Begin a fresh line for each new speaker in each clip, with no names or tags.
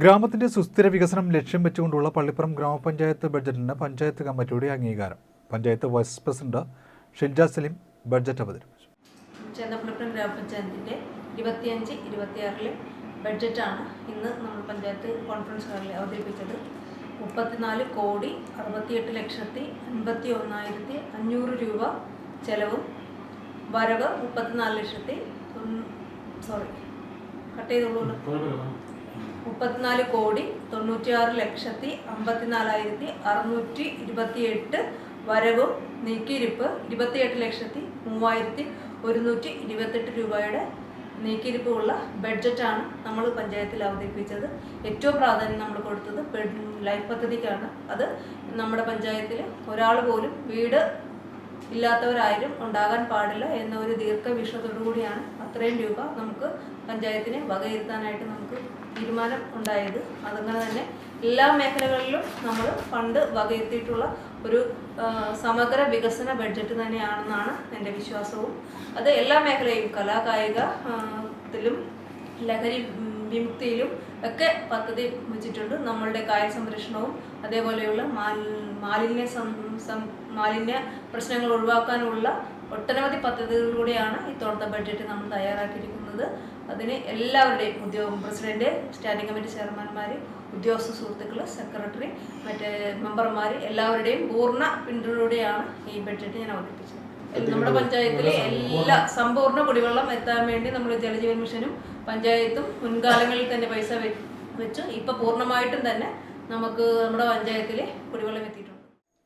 ഗ്രാമത്തിന്റെ സുസ്ഥിര വികസനം ലക്ഷ്യം വെച്ചുകൊണ്ടുള്ള പള്ളിപ്പുറം ഗ്രാമപഞ്ചായത്ത് ബഡ്ജറ്റിന് പഞ്ചായത്ത് കമ്മിറ്റിയുടെ അംഗീകാരം. Panchayat vice president Shinja Salim budget അവതരിപ്പിച്ചു.
ചെന്നപ്പള്ളിപ്പുറം ഗ്രാമപഞ്ചായത്തിന്റെ ഇരുപത്തിയഞ്ച് ഇരുപത്തിയാറിലെ ബഡ്ജറ്റാണ് ഇന്ന് നമ്മൾ പഞ്ചായത്ത് കോൺഫറൻസ് ഹാളിൽ അവതരിപ്പിച്ചത്. മുപ്പത്തിനാല് കോടി അറുപത്തിയെട്ട് ലക്ഷത്തി അൻപത്തി ഒന്നായിരത്തി അഞ്ഞൂറ് രൂപ ചെലവും വരവ് മുപ്പത്തിനാല് ലക്ഷത്തി സോറി കട്ട് ചെയ്തോളൂ മുപ്പത്തിനാല് കോടി തൊണ്ണൂറ്റിയാറ് ലക്ഷത്തി അമ്പത്തിനാലായിരത്തി അറുന്നൂറ്റി ഇരുപത്തിയെട്ട് വരവും നീക്കിയിരിപ്പ് ഇരുപത്തിയെട്ട് ലക്ഷത്തി മൂവായിരത്തി ഒരുന്നൂറ്റി ഇരുപത്തെട്ട് രൂപയുടെ നീക്കിയിരിപ്പുള്ള ബഡ്ജറ്റാണ് നമ്മൾ പഞ്ചായത്തിൽ അവതരിപ്പിച്ചത്. ഏറ്റവും പ്രാധാന്യം നമ്മൾ കൊടുത്തത് ലൈഫ് പദ്ധതിക്കാണ്. അത് നമ്മുടെ പഞ്ചായത്തിൽ ഒരാൾ പോലും വീട് ഇല്ലാത്തവരാരും ഉണ്ടാകാൻ പാടില്ല എന്ന ഒരു ദീർഘവീക്ഷണത്തോടു കൂടിയാണ് അത്രയും രൂപ നമുക്ക് പഞ്ചായത്തിനെ വകയിരുത്താനായിട്ട് നമുക്ക് തീരുമാനം ഉണ്ടായത്. അതങ്ങനെ തന്നെ എല്ലാ മേഖലകളിലും നമ്മൾ ഫണ്ട് വകയിരുത്തിയിട്ടുള്ള ഒരു സമഗ്ര വികസന ബഡ്ജറ്റ് തന്നെയാണെന്നാണ് എന്റെ വിശ്വാസവും. അത് എല്ലാ മേഖലയും കലാകായിക ആ, ത്തിലും ലഹരി വിമുക്തിയിലും ഒക്കെ പദ്ധതി വെച്ചിട്ടുണ്ട്. നമ്മളുടെ കായ സംരക്ഷണവും അതേപോലെയുള്ള മാലിന്യ മാലിന്യ പ്രശ്നങ്ങൾ ഒഴിവാക്കാനുള്ള ഒട്ടനവധി പദ്ധതികളിലൂടെയാണ് ഇത്തവണത്തെ ബഡ്ജറ്റ് നമ്മൾ തയ്യാറാക്കിയിരിക്കുന്നത്. അതിന് എല്ലാവരുടെയും ഉദ്യോഗ പ്രസിഡന്റ് സ്റ്റാൻഡിംഗ് കമ്മിറ്റി ചെയർമാൻമാർ ഉദ്യോഗസ്ഥ സുഹൃത്തുക്കൾ സെക്രട്ടറി മറ്റേ മെമ്പർമാർ എല്ലാവരുടെയും പൂർണ പിന്തുണയോടെയാണ് ഈ ബഡ്ജറ്റ് ഞാൻ അവതരിപ്പിച്ചത്. നമ്മുടെ പഞ്ചായത്തിലെ എല്ലാ സമ്പൂർണ കുടിവെള്ളം എത്താൻ വേണ്ടി നമ്മൾ ജലജീവൻ മിഷനും പഞ്ചായത്തും മുൻകാലങ്ങളിൽ തന്നെ പൈസ വെച്ച്. ഇപ്പൊ പൂർണമായിട്ടും തന്നെ നമുക്ക് നമ്മുടെ പഞ്ചായത്തിലെ കുടിവെള്ളം എത്തിയിട്ടുണ്ട്.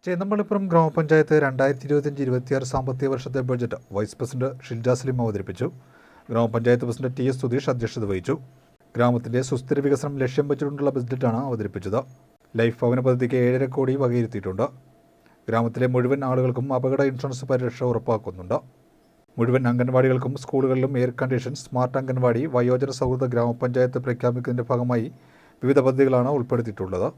ചേന്നമ്പള്ളിപ്പുറം ഗ്രാമപഞ്ചായത്ത് രണ്ടായിരത്തി ഇരുപത്തിയഞ്ച് ഇരുപത്തിയാറ് സാമ്പത്തിക വർഷത്തെ budget vice president Shiljaslim Salim അവതരിപ്പിച്ചു. ഗ്രാമപഞ്ചായത്ത് പ്രസിഡന്റ് ടി എസ് സുധീഷ് അധ്യക്ഷത വഹിച്ചു. ഗ്രാമത്തിന്റെ സുസ്ഥിര വികസനം ലക്ഷ്യം വെച്ചിട്ടുള്ള ബജറ്റാണ് അവതരിപ്പിച്ചത്. ലൈഫ് ഭവന പദ്ധതിക്ക് ഏഴര കോടി വകയിരുത്തിയിട്ടുണ്ട്. ഗ്രാമത്തിലെ മുഴുവൻ ആളുകൾക്കും അപകട ഇൻഷുറൻസ് പരിരക്ഷ ഉറപ്പാക്കുന്നുണ്ട്. മുഴുവൻ അംഗൻവാടികൾക്കും സ്കൂളുകളിലും എയർ കണ്ടീഷൻ സ്മാർട്ട് അംഗൻവാടി വയോജന സൗഹൃദ ഗ്രാമപഞ്ചായത്ത് പ്രഖ്യാപിക്കുന്നതിന്റെ ഭാഗമായി വിവിധ പദ്ധതികളാണ് ഉൾപ്പെടുത്തിയിട്ടുള്ളത്.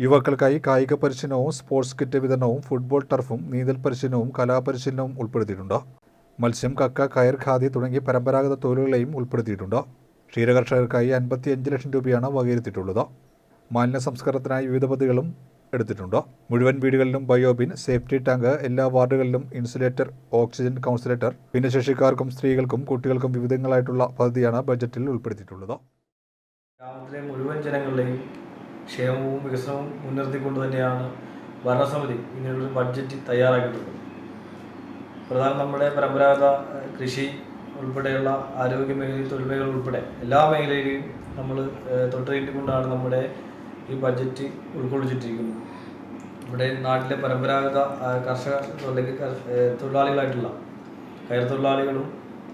യുവാക്കൾക്കായി കായിക പരിശീലനവും സ്പോർട്സ് കിറ്റ് വിതരണവും ഫുട്ബോൾ ടർഫും നീന്തൽ പരിശീലനവും കലാപരിശീലനവും ഉൾപ്പെടുത്തിയിട്ടുണ്ട്. മത്സ്യം കക്ക കയർ ഖാദി തുടങ്ങിയ പരമ്പരാഗത തൊഴിലുകളെയും ഉൾപ്പെടുത്തിയിട്ടുണ്ട്? ക്ഷീരകർഷകർക്കായി അൻപത്തിയഞ്ച് ലക്ഷം രൂപയാണ് വകയിരുത്തിയിട്ടുള്ളത്. മാലിന്യ സംസ്കരണത്തിനായി വിവിധ പദ്ധതികളും എടുത്തിട്ടുണ്ട്? മുഴുവൻ വീടുകളിലും ബയോബിൻ സേഫ്റ്റി ടാങ്ക് എല്ലാ വാർഡുകളിലും ഇൻസുലേറ്റർ ഓക്സിജൻ കൗൺസിലേറ്റർ ഭിന്നശേഷിക്കാർക്കും സ്ത്രീകൾക്കും കുട്ടികൾക്കും വിവിധങ്ങളായിട്ടുള്ള പദ്ധതിയാണ് ബജറ്റിൽ ഉൾപ്പെടുത്തിയിട്ടുള്ളത്.
ഗ്രാമത്തിലെ മുഴുവൻ ജനങ്ങളുടെയും ക്ഷേമവും വികസനവും മുൻനിർത്തിക്കൊണ്ട് തന്നെയാണ് ഭരണസമിതി ഇങ്ങനെയുള്ള ബഡ്ജറ്റ് തയ്യാറാക്കിയിട്ടുള്ളത്. പ്രധാനം നമ്മുടെ പരമ്പരാഗത കൃഷി ഉൾപ്പെടെയുള്ള ആരോഗ്യ മേഖലയിൽ തൊഴിൽ മേഖല ഉൾപ്പെടെ എല്ലാ മേഖലയിലെയും നമ്മൾ തൊട്ടുകയറ്റിക്കൊണ്ടാണ് നമ്മുടെ ഈ ബഡ്ജറ്റ് ഉൾക്കൊള്ളിച്ചിട്ടിരിക്കുന്നത്. ഇവിടെ നാട്ടിലെ പരമ്പരാഗത കർഷക അല്ലെങ്കിൽ തൊഴിലാളികളായിട്ടുള്ള കയർ തൊഴിലാളികളും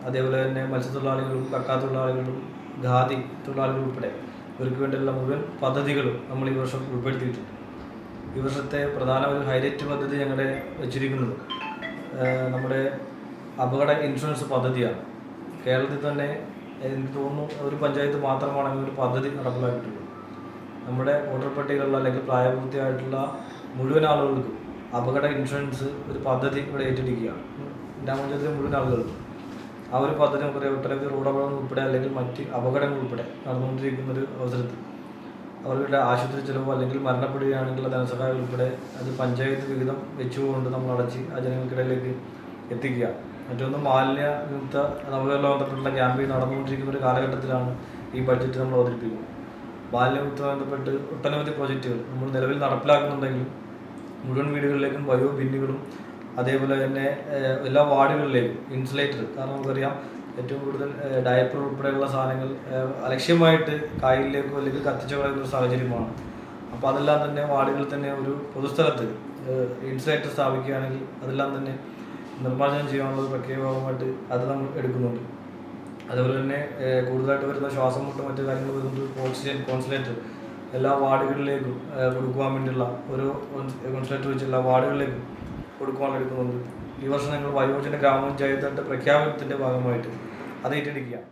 അതേപോലെ തന്നെ മത്സ്യത്തൊഴിലാളികളും കക്കാ തൊഴിലാളികളും ഖാദി തൊഴിലാളികൾ ഉൾപ്പെടെ ഇവർക്ക് വേണ്ടിയുള്ള മുഴുവൻ പദ്ധതികളും നമ്മൾ ഈ വർഷം ഉൾപ്പെടുത്തിയിട്ടുണ്ട്. ഈ വർഷത്തെ പ്രധാന ഒരു ഹൈലൈറ്റ് പദ്ധതി ഞങ്ങളുടെ വെച്ചിരിക്കുന്നത് നമ്മുടെ അപകട ഇൻഷുറൻസ് പദ്ധതിയാണ്. കേരളത്തിൽ തന്നെ എനിക്ക് തോന്നുന്നു ഒരു പഞ്ചായത്ത് മാത്രമാണ് ഒരു പദ്ധതി നടപ്പിലാക്കിയിട്ടുള്ളത് നമ്മുടെ വോട്ടർ പട്ടികയിലുള്ള അല്ലെങ്കിൽ പ്രായപൂർത്തിയായിട്ടുള്ള മുഴുവൻ ആളുകൾക്കും അപകട ഇൻഷുറൻസ് ഒരു പദ്ധതി ഇവിടെ ഏറ്റെടുക്കുകയാണ്. ഗ്രാമപഞ്ചായത്തിലെ മുഴുവൻ ആളുകൾക്കും. ആ ഒരു പദ്ധതി നമുക്കറിയാം ഒട്ടനവധി റോഡ് അപകടങ്ങൾ ഉൾപ്പെടെ അല്ലെങ്കിൽ മറ്റ് അപകടങ്ങൾ ഉൾപ്പെടെ നടന്നുകൊണ്ടിരിക്കുന്ന ഒരു അവസരത്തിൽ. അവരുടെ ആശുപത്രി ചിലവ് അല്ലെങ്കിൽ മരണപ്പെടുകയാണെങ്കിൽ ധനസഹായം ഉൾപ്പെടെ അത് പഞ്ചായത്ത് വിഹിതം വെച്ചുകൊണ്ട് നമ്മൾ അടച്ച് ആ ജനങ്ങൾക്കിടയിലേക്ക് എത്തിക്കുക. മറ്റൊന്ന് മാലിന്യ വിമുക്ത നവകേരളം ബന്ധപ്പെട്ടുള്ള ക്യാമ്പയിൻ നടന്നുകൊണ്ടിരിക്കുന്ന ഒരു കാലഘട്ടത്തിലാണ് ഈ ബഡ്ജറ്റ് നമ്മൾ അവതരിപ്പിക്കുന്നത്. മാലിന്യമുക്തമായി ബന്ധപ്പെട്ട് ഒട്ടനവധി പ്രോജക്റ്റുകൾ നമ്മൾ നിലവിൽ നടപ്പിലാക്കുന്നുണ്ടെങ്കിലും മുഴുവൻ വീടുകളിലേക്കും ബയോ ബിന്നുകളും അതേപോലെ തന്നെ എല്ലാ വാർഡുകളിലേക്കും ഇൻസുലേറ്റർ കാരണം നമുക്കറിയാം ഏറ്റവും കൂടുതൽ ഡയപ്പർ ഉൾപ്പെടെയുള്ള സാധനങ്ങൾ അലക്ഷ്യമായിട്ട് കായലിലേക്കോ അല്ലെങ്കിൽ കത്തിച്ചു കളയുന്ന ഒരു സാഹചര്യമാണ്. അപ്പോൾ അതെല്ലാം തന്നെ വാർഡുകളിൽ തന്നെ ഒരു പൊതുസ്ഥലത്ത് ഇൻസുലേറ്റർ സ്ഥാപിക്കുകയാണെങ്കിൽ അതെല്ലാം തന്നെ നിർമ്മാർജനം ചെയ്യാനുള്ള ഒരു പ്രക്രിയഭാഗമായിട്ട് അത് നമ്മൾ എടുക്കുന്നുണ്ട്. അതുപോലെ തന്നെ കൂടുതലായിട്ട് വരുന്ന ശ്വാസം മുട്ടും മറ്റു കാര്യങ്ങൾ വരുന്നത് ഓക്സിജൻ കോൺസുലേറ്റർ എല്ലാ വാർഡുകളിലേക്കും കൊടുക്കുവാൻ വേണ്ടിയുള്ള ഒരു കോൺസുലേറ്റർ വെച്ച് എല്ലാ വാർഡുകളിലേക്കും കൊടുക്കുവാൻ എടുക്കുന്നുണ്ട്. ഈ വർഷം ഞങ്ങൾ വയോജന ഗ്രാമപഞ്ചായത്തിന്റെ പ്രഖ്യാപനത്തിന്റെ ഭാഗമായിട്ട് അത് ഏറ്റെടുക്കുകയാണ്